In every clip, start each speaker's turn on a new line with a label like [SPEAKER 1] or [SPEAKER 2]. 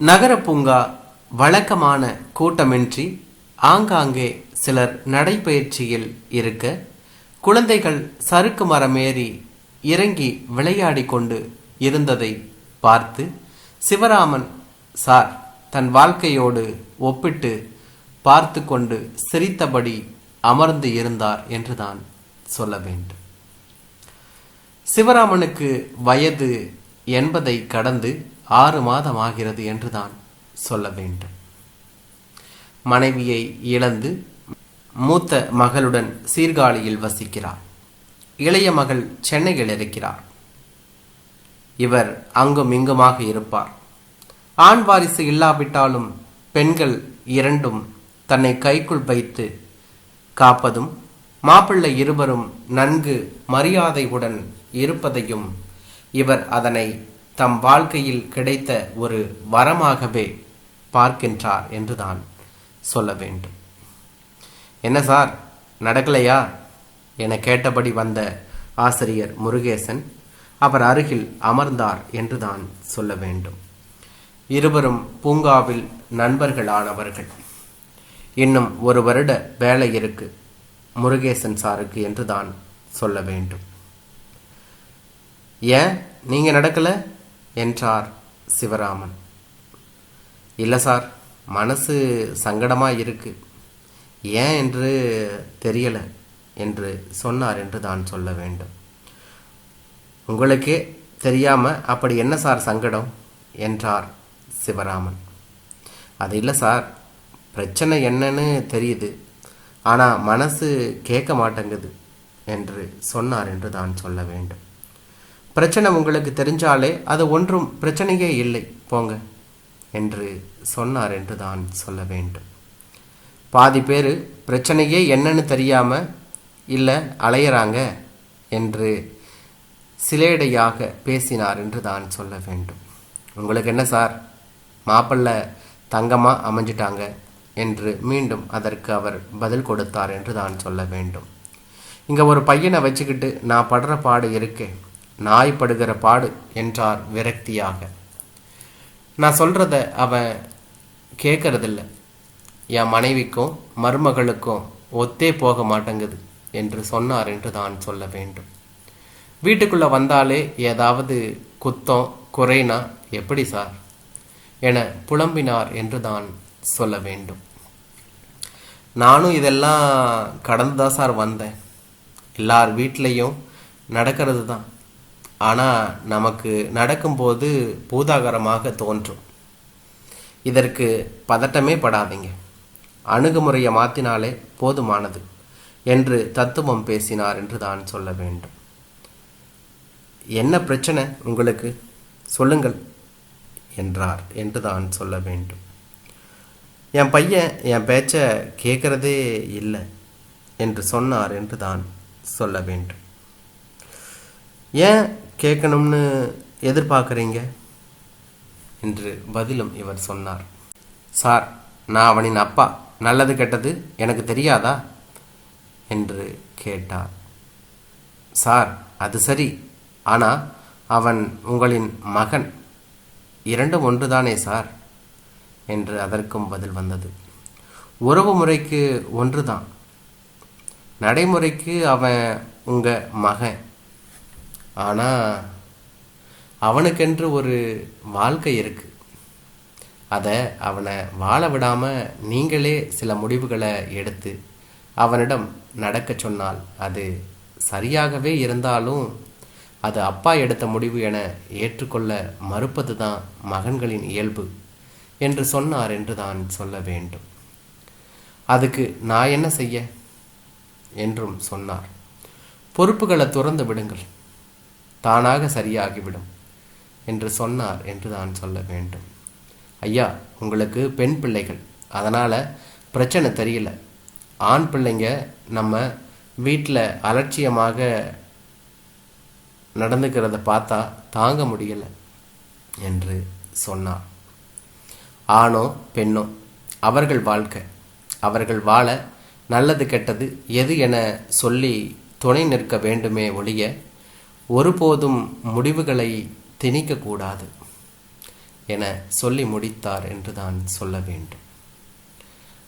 [SPEAKER 1] நகர பூங்கா வழக்கமான கூட்டமின்றி ஆங்காங்கே சிலர் நடைபயிற்சியில் இருக்க குழந்தைகள் சறுக்கு மரமேறி இறங்கி விளையாடி கொண்டு இருந்ததை பார்த்து சிவராமன் சார் தன் வாழ்க்கையோடு ஒப்பிட்டு பார்த்து கொண்டு சிரித்தபடி அமர்ந்து இருந்தார் என்றுதான் சொல்ல வேண்டும். சிவராமனுக்கு வயது எண்பதை கடந்து ஆறு மாதம் ஆகிறது என்றுதான் சொல்ல வேண்டும். மனைவியை இழந்து மூத்த மகளுடன் சீர்காழியில் வசிக்கிறார். இளைய மகள் சென்னையில் இருக்கிறார். இவர் அங்கும் இங்குமாக இருப்பார். ஆண் வாரிசு இல்லாவிட்டாலும் பெண்கள் இரண்டும் தன்னை கைக்குள் வைத்து காப்பதும் மாப்பிள்ளை இருவரும் நன்கு மரியாதையுடன் இருப்பதையும் இவர் அதனை தம் வாழ்க்கையில் கிடைத்த ஒரு வரமாகவே பார்க்கின்றார் என்றுதான் சொல்ல வேண்டும். என்ன சார் நடக்கலையா? என கேட்டபடி வந்த ஆசிரியர் முருகேசன் அவர் அருகில் அமர்ந்தார் என்றுதான் சொல்ல வேண்டும். இருவரும் பூங்காவில் நண்பர்களானவர்கள். இன்னும் ஒரு வருட வேலை இருக்கு முருகேசன் சாருக்கு என்றுதான் சொல்ல வேண்டும். ஏன் நீங்க நடக்கல? என்றார் சிவராமன். இல்லை சார் மனசு சங்கடமாக இருக்கு. ஏன் என்று தெரியல என்று சொன்னார் என்று தான் சொல்ல வேண்டும். உங்களுக்கே தெரியாமல் அப்படி என்ன சார் சங்கடம்? என்றார் சிவராமன். அது இல்லை சார் பிரச்சனை என்னன்னு தெரியுது. ஆனால் மனசு கேட்க மாட்டேங்குது என்று சொன்னார் என்று தான் சொல்ல வேண்டும். பிரச்சனை உங்களுக்கு தெரிஞ்சாலே அது ஒன்றும் பிரச்சனையே இல்லை. போங்க. என்று சொன்னார் என்று தான் சொல்ல வேண்டும். பாதி பேர் பிரச்சனையே என்னன்னு தெரியாமல் இல்லை அலையிறாங்க என்று சிலேடையாக பேசினார் என்று தான் சொல்ல வேண்டும். உங்களுக்கு என்ன சார்? மாப்பிள்ள தங்கமாக அமைஞ்சிட்டாங்க என்று மீண்டும் அதற்கு அவர் பதில் கொடுத்தார் என்று தான் சொல்ல வேண்டும். இங்கே ஒரு பையனை வச்சுக்கிட்டு நான் படுற பாடு இருக்கே. நாய் படுகிற பாடு என்றார் விரக்தியாக. நான் சொல்கிறத அவன் கேட்கறதில்ல என் மனைவிக்கும் மருமகளுக்கும் ஒத்தே போக மாட்டேங்குது என்று சொன்னார் என்று தான் சொல்ல வேண்டும். வீட்டுக்குள்ளே வந்தாலே ஏதாவது குத்தம் குறைனா எப்படி சார்? என புலம்பினார் என்று தான் சொல்ல வேண்டும். நானும் இதெல்லாம் கடந்து தான் சார் வந்தேன். எல்லார் வீட்லேயும் நடக்கிறது தான் ஆனால் நமக்கு நடக்கும்போது பூதாகரமாக தோன்றும். இதற்கு பதட்டமே படாதீங்க. அணுகுமுறையை மாற்றினாலே போதுமானது என்று தத்துவம் பேசினார் என்று தான் சொல்ல வேண்டும். என்ன பிரச்சனை உங்களுக்கு? சொல்லுங்கள் என்றார் என்று தான் சொல்ல வேண்டும். என் பையன் என் பேச்சை கேட்கறதே இல்லை என்று சொன்னார் என்று தான் சொல்ல வேண்டும். ஏன் கேட்கணும்னு எதிர்பார்க்குறீங்க? என்று பதிலும் இவர் சொன்னார். சார் நான் அவனின் அப்பா. நல்லது கெட்டது எனக்கு தெரியாதா? என்று கேட்டார். சார் அது சரி. ஆனால் அவன் உங்களின் மகன். இரண்டும் ஒன்றுதானே சார்? என்று அதற்கும் பதில் வந்தது. உறவு முறைக்கு ஒன்றுதான். நடைமுறைக்கு அவன் உங்கள் மகன். ஆனால் அவனுக்கென்று ஒரு வாழ்க்கை இருக்கு. அதை அவனை வாழ விடாமல் நீங்களே சில முடிவுகளை எடுத்து அவனிடம் நடக்க சொன்னால் அது சரியாகவே இருந்தாலும் அது அப்பா எடுத்த முடிவு என ஏற்றுக்கொள்ள மறுப்பது தான் மகன்களின் இயல்பு என்று சொன்னார் என்று தான் சொல்ல வேண்டும். அதுக்கு நான் என்ன செய்ய? என்றும் சொன்னார். பொறுப்புகளை துறந்து விடுங்கள். தானாக சரியாகிவிடும் என்று சொன்னார் என்று தான் சொல்ல வேண்டும். ஐயா உங்களுக்கு பெண் பிள்ளைகள். அதனால் பிரச்சனை தெரியல. ஆண் பிள்ளைங்க நம்ம வீட்டில் அலட்சியமாக நடந்துக்கிறத பார்த்தா தாங்க முடியல என்று சொன்னார். ஆணோ பெண்ணோ அவர்கள் வாழ்க்கை. அவர்கள் வாழ நல்லது கெட்டது எது என சொல்லி துணை நிற்க வேண்டுமே ஒழிய ஒருபோதும் முடிவுகளை திணிக்கக்கூடாது என சொல்லி முடித்தார் என்று தான் சொல்ல வேண்டும்.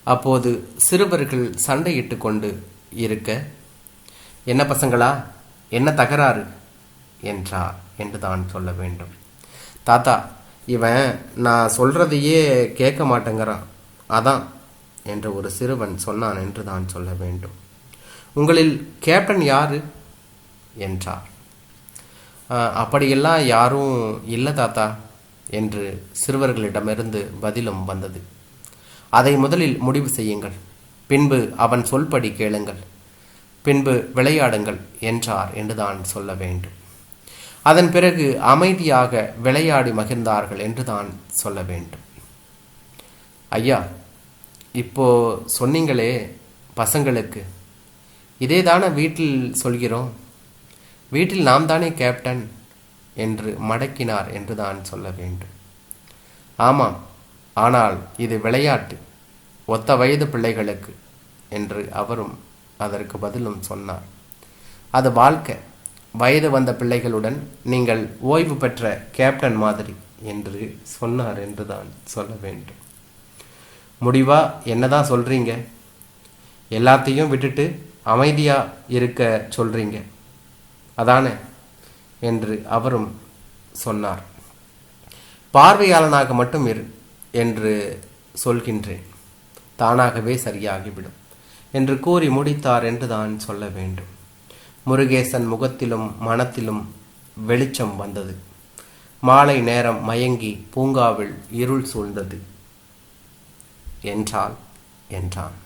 [SPEAKER 1] அப்போது சிறுவர்கள் சண்டையிட்டு கொண்டு இருக்க என்ன பசங்களா என்ன தகராறு? என்றார் என்று தான் சொல்ல வேண்டும். தாத்தா இவன் நான் சொல்றதையே கேட்க மாட்டேங்கிறான். அதான் என்று ஒரு சிறுவன் சொன்னான் என்று தான் சொல்ல வேண்டும். உங்களில் கேப்டன் யாரு? என்றார். அப்படியெல்லாம் யாரும் இல்லை தாத்தா என்று சிறுவர்களிடமிருந்து பதிலும் வந்தது. அதை முதலில் முடிவு செய்யுங்கள். பின்பு அவன் சொல்படி கேளுங்கள். பின்பு விளையாடுங்கள் என்றார் என்றுதான் சொல்ல வேண்டும். அதன் பிறகு அமைதியாக விளையாடி மகிழ்ந்தார்கள் என்றுதான் சொல்ல வேண்டும். ஐயா இப்போ சொன்னீங்களே பசங்களுக்கு. இதே தானே வீட்டில் சொல்கிறோம்? வீட்டில் நாம் தானே கேப்டன் என்று மடக்கினார் என்று தான் சொல்ல வேண்டும். ஆமாம் ஆனால் இது விளையாட்டு ஒத்த வயது பிள்ளைகளுக்கு என்று அவரும் அதற்கு பதிலும் சொன்னார். அது வாழ்க்கை வயது வந்த பிள்ளைகளுடன் நீங்கள் ஓய்வு பெற்ற கேப்டன் மாதிரி என்று சொன்னார் என்று தான் சொல்ல வேண்டும். முடிவா என்னதான் சொல்றீங்க? எல்லாத்தையும் விட்டுட்டு அமைதியாக இருக்க சொல்றீங்க? அதானே? என்று அவரும் சொன்னார். பார்வையாளனாக மட்டும் இரு என்று சொல்கின்றேன். தானாகவே சரியாகிவிடும் என்று கூறி முடித்தார் என்று தான் சொல்ல வேண்டும். முருகேசன் முகத்திலும் மனத்திலும் வெளிச்சம் வந்தது. மாலை நேரம் மயங்கி பூங்காவில் இருள் சூழ்ந்தது. என்றால் என்றான்.